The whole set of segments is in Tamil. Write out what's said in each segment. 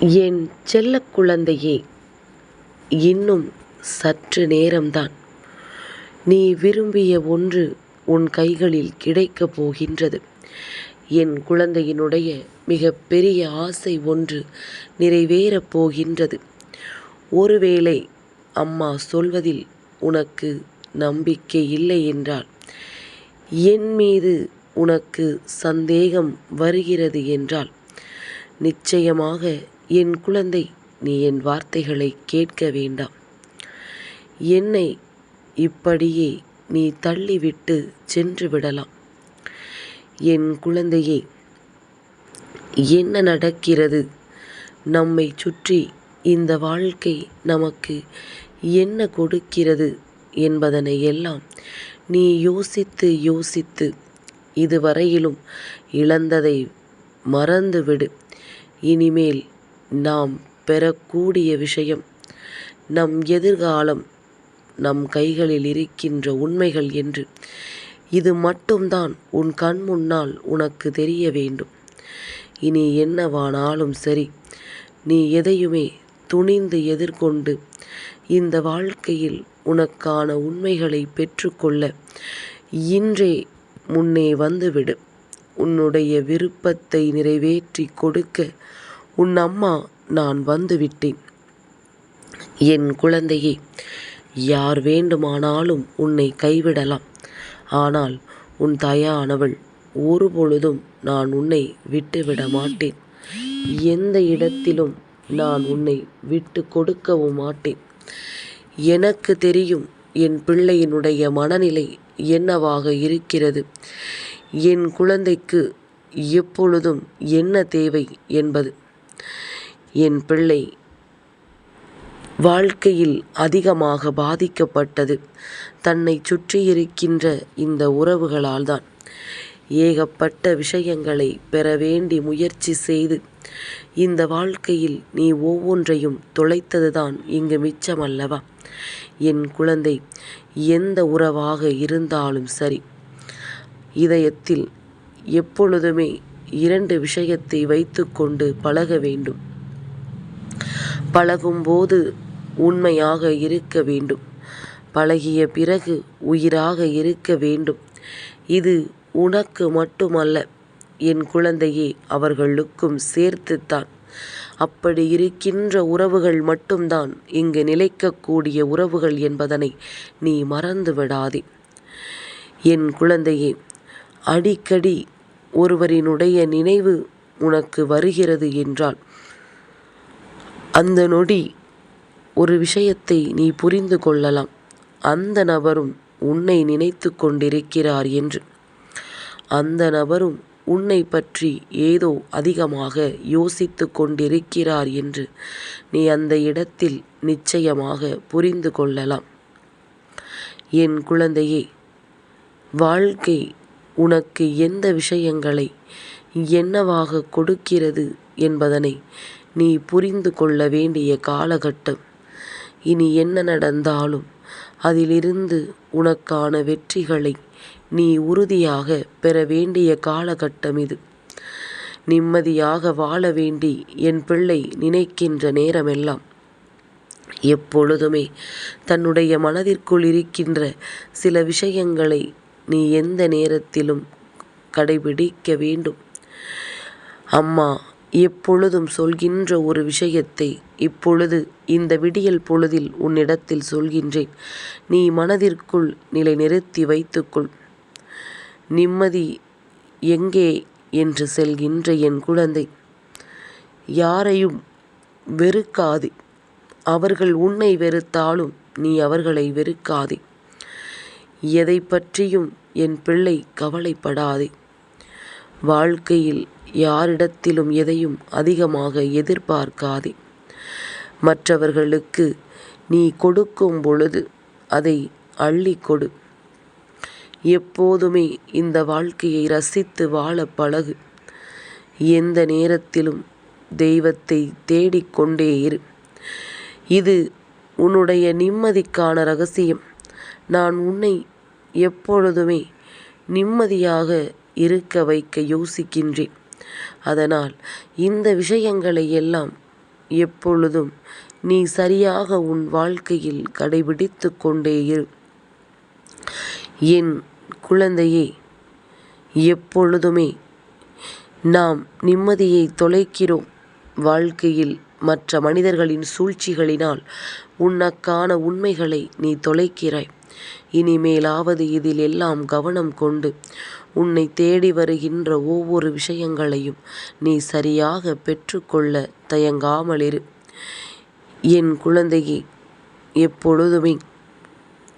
என் செல்ல குழந்தையே இன்னும் சற்று நேரம்தான். நீ விரும்பிய ஒன்று உன் கைகளில் கிடைக்கப் போகின்றது. என் குழந்தையினுடைய மிகப்பெரிய ஆசை ஒன்று நிறைவேறப் போகின்றது. ஒருவேளை அம்மா சொல்வதில் உனக்கு நம்பிக்கை இல்லை என்றால் என் மீது உனக்கு சந்தேகம் வருகிறது என்றால் நிச்சயமாக என் குழந்தை நீ என் வார்த்தைகளை கேட்க வேண்டாம். என்னை இப்படியே நீ தள்ளிவிட்டு சென்று விடலாம். என் குழந்தையே என்ன நடக்கிறது? நம்மை சுற்றி இந்த வாழ்க்கை நமக்கு என்ன கொடுக்கிறது என்பதனை எல்லாம் நீ யோசித்து யோசித்து இதுவரையிலும் இழந்ததை மறந்துவிடு. இனிமேல் நாம் பெறக்கூடிய விஷயம். நம் எதிர்காலம் நம் கைகளில் இருக்கின்ற உண்மைகள் என்று. இது மட்டும்தான் உன் கண் முன்னால் உனக்கு தெரிய வேண்டும். இனி என்னவானாலும் சரி நீ எதையுமே துணிந்து எதிர்கொண்டு இந்த வாழ்க்கையில் உனக்கான உண்மைகளை பெற்றுக்கொள்ள இன்றே முன்னே வந்துவிடு. உன்னுடைய விருப்பத்தை நிறைவேற்றி கொடுக்க உன் அம்மா நான் வந்துவிட்டேன். என் குழந்தையே யார் வேண்டுமானாலும் உன்னை கைவிடலாம். ஆனால் உன் தாயானவள் ஒருபொழுதும் நான் உன்னை விட்டுவிட மாட்டேன். எந்த இடத்திலும் நான் உன்னை விட்டு கொடுக்கவும் மாட்டேன். எனக்கு தெரியும் என் பிள்ளையினுடைய மனநிலை என்னவாக இருக்கிறது. என் குழந்தைக்கு எப்பொழுதும் என்ன தேவை என்பது. என் பிள்ளை வாழ்க்கையில் அதிகமாக பாதிக்கப்பட்டது. தன்னை சுற்றியிருக்கின்ற இந்த உறவுகளால் தான் ஏகப்பட்ட விஷயங்களை பெற வேண்டி முயற்சி செய்து இந்த வாழ்க்கையில் நீ ஒவ்வொன்றையும் தொலைத்ததுதான் இங்கு மிச்சமல்லவா? என் குழந்தை எந்த உறவாக இருந்தாலும் சரி இதயத்தில் எப்பொழுதுமே இரண்டு விஷயத்தை வைத்துக்கொண்டு பழக வேண்டும். பழகும்போது உண்மையாக இருக்க வேண்டும். பழகிய பிறகு உயிராக இருக்க வேண்டும். இது உனக்கு மட்டுமல்ல என் குழந்தையே அவர்களுக்கும் சேர்த்துத்தான். அப்படி இருக்கின்ற உறவுகள் மட்டும்தான் இங்கு நிலைக்கக்கூடிய உறவுகள் என்பதனை நீ மறந்து விடாதே என் குழந்தையே அடிக்கடி ஒருவரினுடைய நினைவு உனக்கு வருகிறது என்றால் அந்த நொடி ஒரு விஷயத்தை நீ புரிந்து கொள்ளலாம். அந்த நபரும் உன்னை நினைத்து கொண்டிருக்கிறார் என்று. அந்த நபரும் உன்னை பற்றி ஏதோ அதிகமாக யோசித்து கொண்டிருக்கிறார் என்று நீ அந்த இடத்தில் நிச்சயமாக புரிந்து கொள்ளலாம். என் குழந்தையே வாழ்க்கை உனக்கு எந்த விஷயங்களை என்னவாக கொடுக்கிறது என்பதனை நீ புரிந்து கொள்ள வேண்டிய காலகட்டம். இனி என்ன நடந்தாலும் அதிலிருந்து உனக்கான வெற்றிகளை நீ உறுதியாக பெற வேண்டிய காலகட்டம் இது. நிம்மதியாக வாழ வேண்டி என் பிள்ளை நினைக்கின்ற நேரமெல்லாம் எப்பொழுதுமே தன்னுடைய மனதிற்குள் இருக்கின்ற சில விஷயங்களை நீ எந்த நேரத்திலும் கடைபிடிக்க வேண்டும். அம்மா எப்பொழுதும் சொல்கின்ற ஒரு விஷயத்தை இப்பொழுது இந்த விடியல் பொழுதில் உன்னிடத்தில் சொல்கின்றேன். நீ மனதிற்குள் நிலை நிறுத்தி வைத்துக்கொள். நிம்மதி எங்கே என்று செல்கின்ற என் குழந்தை யாரையும் வெறுக்காதே. அவர்கள் உன்னை வெறுத்தாலும் நீ அவர்களை வெறுக்காதே. எதை பற்றியும் என் பிள்ளை கவலைப்படாதே. வாழ்க்கையில் யாரிடத்திலும் எதையும் அதிகமாக எதிர்பார்க்காதே. மற்றவர்களுக்கு நீ கொடுக்கும் பொழுது அதை அள்ளி கொடு. எப்போதுமே இந்த வாழ்க்கையை ரசித்து வாழ பழகு. எந்த நேரத்திலும் தெய்வத்தை தேடிக்கொண்டே இரு. இது உன்னுடைய நிம்மதிக்கான ரகசியம். நான் உன்னை எப்பொழுதுமே நிம்மதியாக இருக்க வைக்க யோசிக்கின்றேன் அதனால் இந்த விஷயங்களை எல்லாம் எப்பொழுதும் நீ சரியாக உன் வாழ்க்கையில் கடைபிடித்து கொண்டே இரு. என் குழந்தையே எப்பொழுதுமே நாம் நிம்மதியை தொலைக்கிறோம். வாழ்க்கையில் மற்ற மனிதர்களின் சூழ்ச்சிகளினால் உனக்கான உண்மைகளை நீ தொலைக்கிறாய். இனிமேலாவது இதில் எல்லாம் கவனம் கொண்டு உன்னை தேடி வருகின்ற ஒவ்வொரு விஷயங்களையும் நீ சரியாக பெற்றுக்கொள்ள தயங்காமலிரு. என் குழந்தையே எப்பொழுதுமே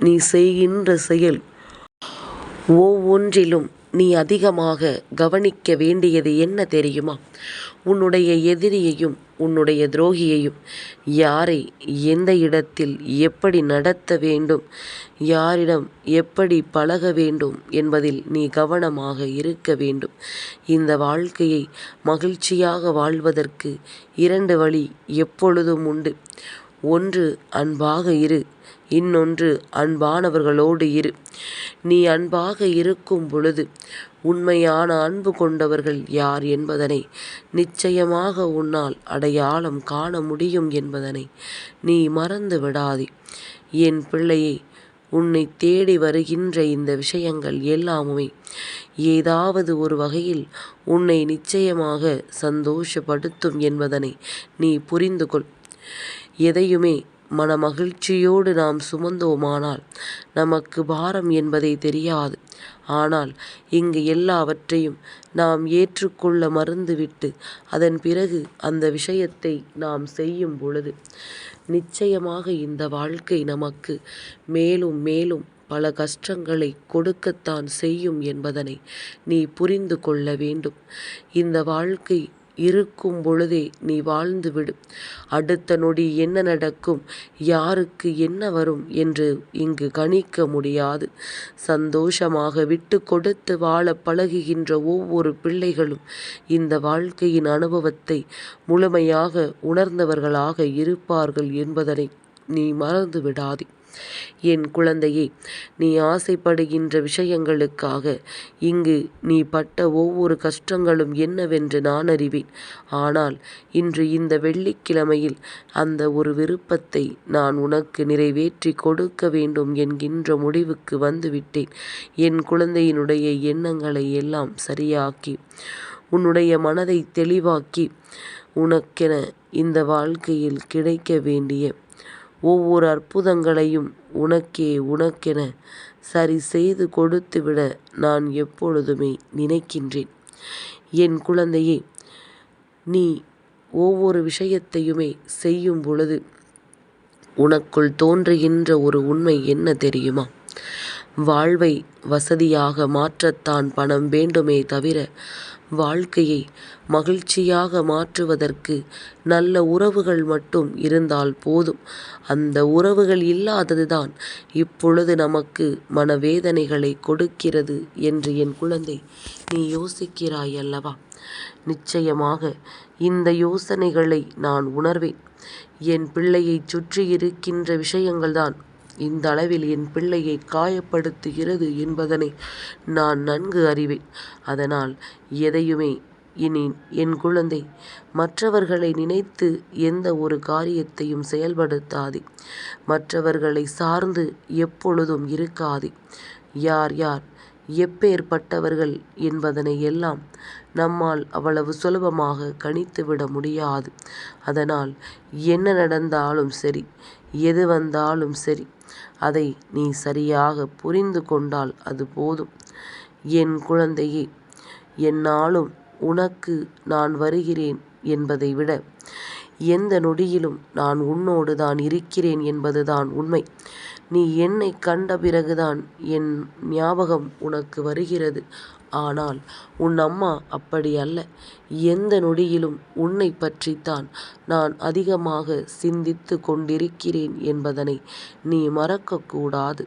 நீ செய்கின்ற செயல் ஒவ்வொன்றிலும் நீ அதிகமாக கவனிக்க வேண்டியது என்ன தெரியுமா? உன்னுடைய எதிரியையும் உன்னுடைய துரோகியையும் யாரை எந்த இடத்தில் எப்படி நடத்த வேண்டும் யாரிடம் எப்படி பழக வேண்டும் என்பதில் நீ கவனமாக இருக்க வேண்டும். இந்த வாழ்க்கையை மகிழ்ச்சியாக வாழ்வதற்கு இரண்டு வழி எப்பொழுதும் உண்டு. ஒன்று அன்பாக இரு இன்னொன்று அன்பானவர்களோடு இரு. நீ அன்பாக இருக்கும் பொழுது உண்மையான அன்பு கொண்டவர்கள் யார் என்பதனை நிச்சயமாக உன்னால் அடையாளம் காண முடியும் என்பதனை நீ மறந்து விடாதே. என் பிள்ளையை உன்னை தேடி வருகின்ற இந்த விஷயங்கள் எல்லாமுமே ஏதாவது ஒரு வகையில் உன்னை நிச்சயமாக சந்தோஷப்படுத்தும் என்பதனை நீ புரிந்து கொள். எதையுமே மன மகிழ்ச்சியோடு நாம் சுமந்தோமானால் நமக்கு பாரம் என்பதே தெரியாது. ஆனால் இங்கு எல்லாவற்றையும் நாம் ஏற்றுக்கொள்ள மறந்துவிட்டு அதன் பிறகு அந்த விஷயத்தை நாம் செய்யும் பொழுது நிச்சயமாக இந்த வாழ்க்கை நமக்கு மேலும் மேலும் பல கஷ்டங்களை கொடுக்கத்தான் செய்யும் என்பதனை நீ புரிந்து கொள்ள வேண்டும். இந்த வாழ்க்கை இருக்கும் பொழுதே நீ வாழ்ந்துவிடும் அடுத்த நொடி என்ன நடக்கும் யாருக்கு என்ன வரும் என்று இங்கு கணிக்க முடியாது. சந்தோஷமாக விட்டு கொடுத்து வாழ பழகுகின்ற ஒவ்வொரு பிள்ளைகளும் இந்த வாழ்க்கையின் அனுபவத்தை முழுமையாக உணர்ந்தவர்களாக இருப்பார்கள் என்பதனை நீ மறந்து விடாதே. என் குழந்தையே நீ ஆசைப்படுகின்ற விஷயங்களுக்காக இங்கு நீ பட்ட ஒவ்வொரு கஷ்டங்களும் என்னவென்று நான் அறிவேன். ஆனால் இன்று இந்த வெள்ளிக்கிழமையில் அந்த ஒரு விருப்பத்தை நான் உனக்கு நிறைவேற்றிக் கொடுக்க வேண்டும் என்கின்ற முடிவுக்கு வந்துவிட்டேன் என் குழந்தையினுடைய எண்ணங்களை எல்லாம் சரியாக்கி உன்னுடைய மனதை தெளிவாக்கி உனக்கென இந்த வாழ்க்கையில் கிடைக்க வேண்டிய ஒவ்வொரு அற்புதங்களையும் உனக்கே உனக்கென சரி செய்து கொடுத்துவிட நான் எப்பொழுதுமே நினைக்கின்றேன். என் குழந்தையே நீ ஒவ்வொரு விஷயத்தையுமே செய்யும் பொழுது உனக்குள் தோன்றுகின்ற ஒரு உண்மை என்ன தெரியுமா? வாழ்வை வசதியாக மாற்றத்தான் பணம் வேண்டுமே தவிர வாழ்க்கையை மகிழ்ச்சியாக மாற்றுவதற்கு நல்ல உறவுகள் மட்டும் இருந்தால் போதும். அந்த உறவுகள் இல்லாததுதான் இப்பொழுது நமக்கு மனவேதனைகளை கொடுக்கிறது என்று என் குழந்தை நீ யோசிக்கிறாய் அல்லவா? நிச்சயமாக இந்த யோசனைகளை நான் உணர்வேன். என் பிள்ளையைச் சுற்றி இருக்கின்ற விஷயங்கள்தான் இந்த அளவில் என் பிள்ளையை காயப்படுத்துகிறது என்பதனை நான் நன்கு அறிவேன். அதனால் எதையுமே இனி என் குழந்தை மற்றவர்களை நினைத்து எந்த ஒரு காரியத்தையும் செயல்படுத்தாதே. மற்றவர்களை சார்ந்து எப்பொழுதும் இருக்காதே. யார் யார் எப்பேற்பட்டவர்கள் என்பதனை எல்லாம் நம்மால் அவ்வளவு சுலபமாக கணித்துவிட முடியாது. அதனால் என்ன நடந்தாலும் சரி எது வந்தாலும் சரி அதை நீ சரியாக புரிந்து கொண்டால் அது போதும். என் குழந்தையே என்னாலும் உனக்கு நான் வருகிறேன் என்பதை விட எந்த நொடியிலும் நான் உன்னோடு தான் இருக்கிறேன் என்பதுதான் உண்மை. நீ என்னை கண்ட பிறகுதான் என் ஞாபகம் உனக்கு வருகிறது. ஆனால் உன் அம்மா அப்படி அல்ல. எந்த நொடியிலும் உன்னை பற்றித்தான் நான் அதிகமாக சிந்தித்து கொண்டிருக்கிறேன் என்பதனை நீ மறக்கக்கூடாது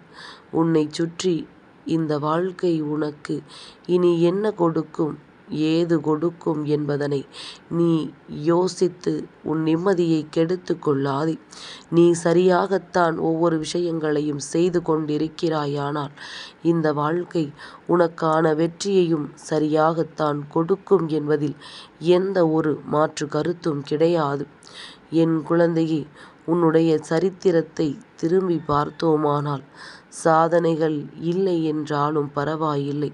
உன்னைச் சுற்றி இந்த வாழ்க்கை உனக்கு இனி என்ன கொடுக்கும் ஏது கொடுக்கும் என்பதனை நீ யோசித்து உன் நிம்மதியைக் கெடுத்து கொள்ளாதே. நீ சரியாகத்தான் ஒவ்வொரு விஷயங்களையும் செய்து கொண்டிருக்கிறாயானால் இந்த வாழ்க்கை உனக்கான வெற்றியையும் சரியாகத்தான் கொடுக்கும் என்பதில் எந்த ஒரு மாற்று கருத்தும் கிடையாது. என் குழந்தையே உன்னுடைய சரித்திரத்தை திரும்பிப் பார்த்தோமானால் சாதனைகள் இல்லை என்றாலும் பரவாயில்லை.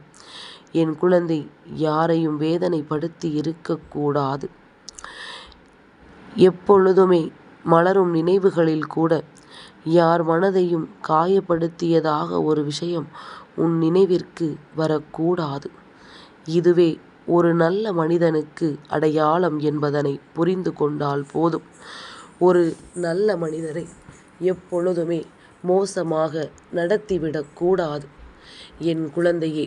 என் குழந்தை யாரையும் வேதனைப்படுத்தி இருக்கக்கூடாது எப்பொழுதுமே மலரும் நினைவுகளில் கூட யார் மனதையும் காயப்படுத்தியதாக ஒரு விஷயம் உன் நினைவிற்கு வரக்கூடாது. இதுவே ஒரு நல்ல மனிதனுக்கு அடையாளம் என்பதனை புரிந்து கொண்டால் போதும். ஒரு நல்ல மனிதரை எப்பொழுதுமே மோசமாக நடத்திவிடக்கூடாது என் குழந்தையே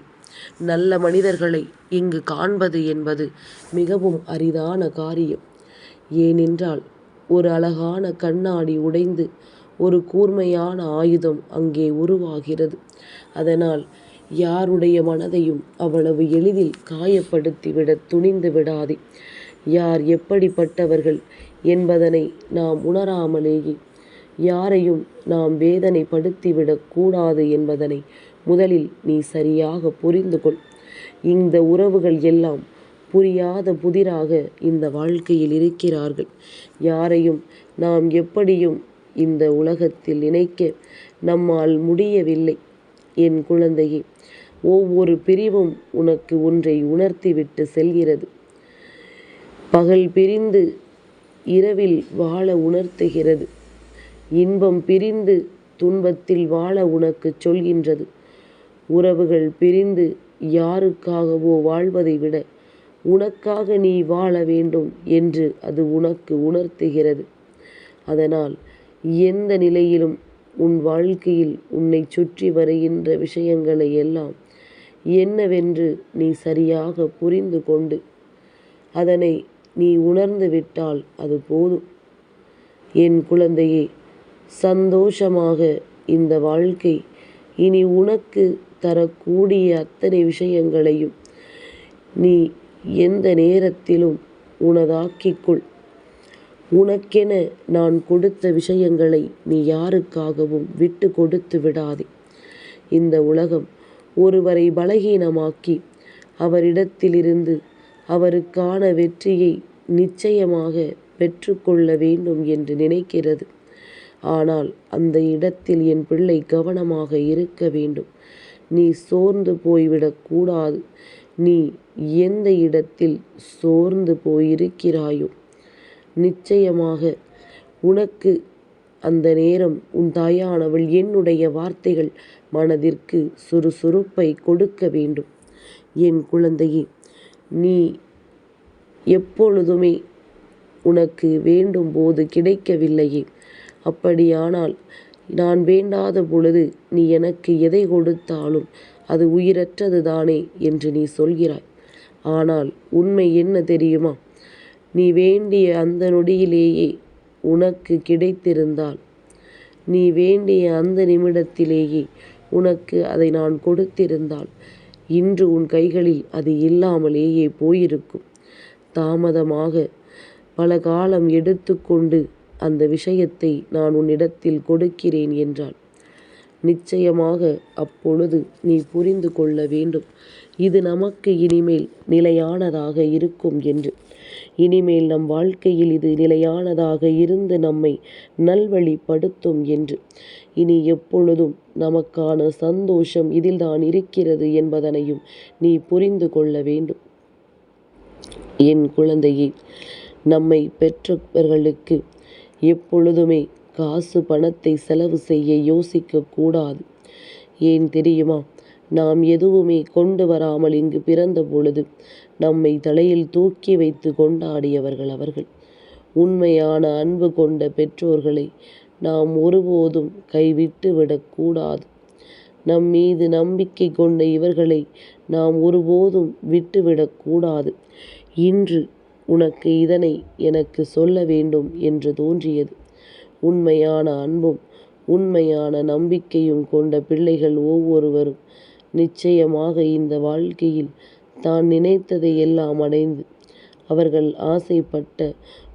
நல்ல மனிதர்களை இங்கு காண்பது என்பது மிகவும் அரிதான காரியம். ஏனென்றால் ஒரு அழகான கண்ணாடி உடைந்து ஒரு கூர்மையான ஆயுதம் அங்கே உருவாகிறது. அதனால் யாருடைய மனதையும் அவ்வளவு எளிதில் காயப்படுத்திவிட துணிந்து விடாதே. யார் எப்படிப்பட்டவர்கள் என்பதனை நாம் உணராமலேயே யாரையும் நாம் வேதனைப்படுத்திவிடக் கூடாது என்பதனை முதலில் நீ சரியாக புரிந்து கொள். இந்த உறவுகள் எல்லாம் புரியாத புதிராக இந்த வாழ்க்கையில் இருக்கிறார்கள். யாரையும் நாம் எப்படியும் இந்த உலகத்தில் நினைக்க நம்மால் முடியவில்லை. என் குழந்தையே ஒவ்வொரு பிரிவும் உனக்கு ஒன்றை உணர்த்திவிட்டு செல்கிறது. பகல் பிரிந்து இரவில் வாழ உணர்த்துகிறது. இன்பம் பிரிந்து துன்பத்தில் வாழ உனக்குச் சொல்கின்றது. உறவுகள் பிரிந்து யாருக்காகவோ வாழ்வதை விட உனக்காக நீ வாழ வேண்டும் என்று அது உனக்கு உணர்த்துகிறது. அதனால் எந்த நிலையிலும் உன் வாழ்க்கையில் உன்னைச் சுற்றி வருகின்ற விஷயங்களை எல்லாம் என்னவென்று நீ சரியாக புரிந்து கொண்டு அதனை நீ உணர்ந்து விட்டால் அது போதும். என் குழந்தையே சந்தோஷமாக இந்த வாழ்க்கை இனி உனக்கு தரக்கூடிய அத்தனை விஷயங்களையும் நீ எந்த நேரத்திலும் உனதாக்கிக்கொள் உனக்கென நான் கொடுத்த விஷயங்களை நீ யாருக்காகவும் விட்டு கொடுத்து விடாதே. இந்த உலகம் ஒருவரை பலகீனமாக்கி அவரிடத்திலிருந்து அவருக்கான வெற்றியை நிச்சயமாக பெற்றுக்கொள்ள வேண்டும் என்று நினைக்கிறது. ஆனால் அந்த இடத்தில் என் பிள்ளை கவனமாக இருக்க வேண்டும். நீ சோர்ந்து போய்விடக்கூடாது நீ எந்த இடத்தில் சோர்ந்து போயிருக்கிறாயோ நிச்சயமாக உனக்கு அந்த நேரம் உன் தாயானவள் என்னுடைய வார்த்தைகள் மனதிற்கு சுறுசுறுப்பை கொடுக்க வேண்டும். என் குழந்தையே நீ எப்பொழுதுமே உனக்கு வேண்டும் போது கிடைக்கவில்லையே. அப்படியானால் நான் வேண்டாத பொழுது நீ எனக்கு எதை கொடுத்தாலும் அது உயிரற்றது தானே என்று நீ சொல்கிறாய். ஆனால் உண்மை என்ன தெரியுமா? நீ வேண்டிய அந்த நொடியிலேயே உனக்கு கிடைத்திருந்தால் நீ வேண்டிய அந்த நிமிடத்திலேயே உனக்கு அதை நான் கொடுத்திருந்தால் இன்று உன் கைகளில் அது இல்லாமலேயே போயிருக்கும். தாமதமாக பல காலம் எடுத்துக்கொண்டு அந்த விஷயத்தை நான் உன்னிடத்தில் கொடுக்கிறேன் என்றால் நிச்சயமாக அப்பொழுது நீ புரிந்து கொள்ள வேண்டும் இது நமக்கு இனிமேல் நிலையானதாக இருக்கும் என்று. இனிமேல் நம் வாழ்க்கையில் இது நிலையானதாக இருந்து நம்மை நல்வழிப்படுத்தும் என்று. இனி எப்பொழுதும் நமக்கான சந்தோஷம் இதில்தான் இருக்கிறது என்பதனையும் நீ புரிந்து கொள்ள வேண்டும். என் குழந்தையே நம்மை பெற்றவர்களுக்கு எப்பொழுதுமே காசு பணத்தை செலவு செய்ய யோசிக்கக் கூடாது. ஏன் தெரியுமா? நாம் எதுவுமே கொண்டு வராமல் இங்கு பிறந்த பொழுது நம்மை தலையில் தூக்கி வைத்து கொண்டாடியவர்கள் அவர்கள். உண்மையான அன்பு கொண்ட பெற்றோர்களை நாம் ஒருபோதும் கைவிட்டு விடக் கூடாது. நம்மீது நம்பிக்கை கொண்ட இவர்களை நாம் ஒருபோதும் விட்டுவிடக்கூடாது இன்று உனக்கு இதனை எனக்கு சொல்ல வேண்டும் என்று தோன்றியது. உண்மையான அன்பும் உண்மையான நம்பிக்கையும் கொண்ட பிள்ளைகள் ஒவ்வொருவரும் நிச்சயமாக இந்த வாழ்க்கையில் தான் நினைத்ததை எல்லாம் அடைந்து அவர்கள் ஆசைப்பட்ட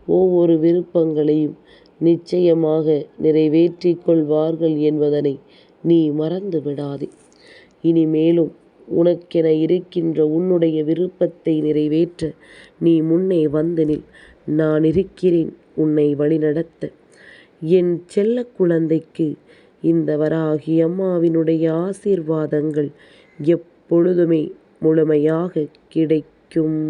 ஒவ்வொரு விருப்பங்களையும் நிச்சயமாக நிறைவேற்றிக் கொள்வார்கள் என்பதனை நீ மறந்து விடாதே. இனிமேலும் உனக்கென இருக்கின்ற உன்னுடைய விருப்பத்தை நிறைவேற்ற நீ முன்னே வந்து நில். நான் இருக்கிறேன் உன்னை வழிநடத்த. என் செல்ல குழந்தைக்கு இந்த வராகி அம்மாவினுடைய ஆசீர்வாதங்கள் எப்பொழுதுமே முழுமையாக கிடைக்கும்.